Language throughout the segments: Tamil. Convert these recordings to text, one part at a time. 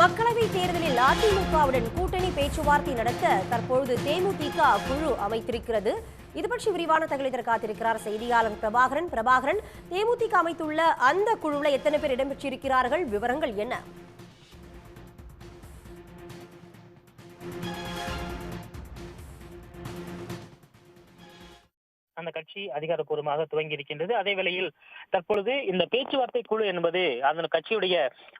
மக்களவை தேர்தலில் அதிமுகவுடன் கூட்டணி பேச்சுவார்த்தை நடத்த தற்பொழுது தேமுதிக குழு அமைத்திருக்கிறது. இது பற்றி விரிவான தகவலை தர காத்திருக்கிறார் செய்தியாளர் பிரபாகரன். பிரபாகரன் தேமுதிக அமைத்துள்ள அந்த குழுவில் எத்தனை பேர் இடம்பெற்றிருக்கிறார்கள்? விவரங்கள் என்ன? அந்த கட்சி அதிகாரப்பூர்வமாக துவங்கி இருக்கின்றது அதே வேளையில் தற்பொழுது இந்த பேச்சுவார்த்தை குழு என்பது அந்த கட்சியுடைய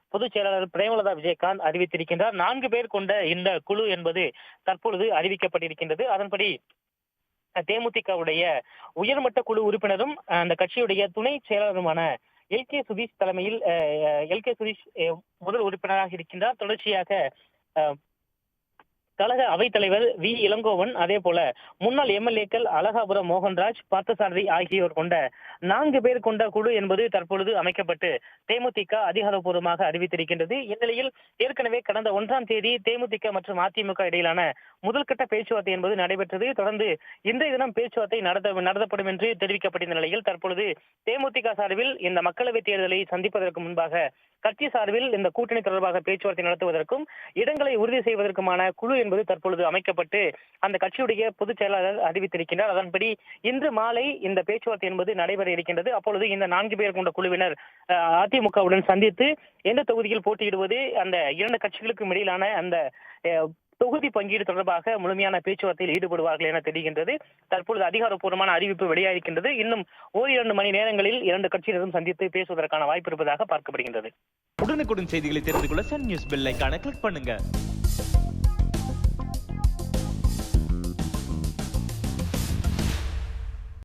பொதுச் செயலாளர் பிரேமலதா விஜயகாந்த் அறிவித்திருக்கின்றார். நான்கு பேர் கொண்ட இந்த குழு என்பது தற்பொழுது அறிவிக்கப்பட்டிருக்கின்றது. அதன்படி தேமுதிகவுடைய உயர்மட்ட குழு உறுப்பினரும் அந்த கட்சியுடைய துணை செயலாளருமான எல் கே சுதீஷ் தலைமையில் எல் கே சுதீஷ் முதல் உறுப்பினராக இருக்கின்றார். தொடர்ச்சியாக அஹ், கழக அவைத்தலைவர் வி. இளங்கோவன் அதே போல முன்னாள் எம்எல்ஏக்கள் அழகாபுரம் மோகன்ராஜ் பார்த்தசாரதி ஆகியோர் கொண்ட நான்கு பேர் கொண்ட குழு என்பது தற்பொழுது அமைக்கப்பட்டு தேமுதிக அதிகாரப்பூர்வமாக அறிவித்திருக்கின்றது. இந்நிலையில் ஏற்கனவே கடந்த ஒன்றாம் தேதி தேமுதிக மற்றும் அதிமுக இடையிலான முதல்கட்ட பேச்சுவார்த்தை என்பது நடைபெற்றது. தொடர்ந்து இன்றைய தினம் பேச்சுவார்த்தை நடத்த நடத்தப்படும் என்று தெரிவிக்கப்பட்டிருந்த நிலையில் தற்பொழுது தேமுதிக சார்பில் இந்த மக்களவைத் தேர்தலை சந்திப்பதற்கு முன்பாக கட்சி சார்பில் இந்த கூட்டணி தொடர்பாக பேச்சுவார்த்தை நடத்துவதற்கும் இடங்களை உறுதி செய்வதற்குமான குழு என்பது தற்பொழுது அமைக்கப்பட்டு அந்த கட்சியுடைய பொதுச் செயலாளர் அறிவித்திருக்கின்றார். அதன்படி இன்று மாலை இந்த பேச்சுவார்த்தை என்பது நடைபெற இருக்கின்றது. அப்பொழுது இந்த நான்கு பேர் கொண்ட குழுவினர் அஹ், அதிமுகவுடன் சந்தித்து எந்த தொகுதியில் போட்டியிடுவது அந்த இரண்டு கட்சிகளுக்கும் இடையிலான அந்த தொகுதி பங்கீடு தொடர்பாக முழுமையான பேச்சுவார்த்தையில் ஈடுபடுவார்கள் என தெரிகின்றது. தற்பொழுது அதிகாரப்பூர்வமான அறிவிப்பு வெளியாகின்றது இன்னும் ஓரிரண்டு மணி நேரங்களில் இரண்டு கட்சியினரும் சந்தித்து பேசுவதற்கான வாய்ப்பு இருப்பதாக பார்க்கப்படுகின்றது. உடனுக்குடன் செய்திகளை தெரிந்து கொள்ள சன் நியூஸ் பெல்லைக்கான கிளிக் பண்ணுங்க.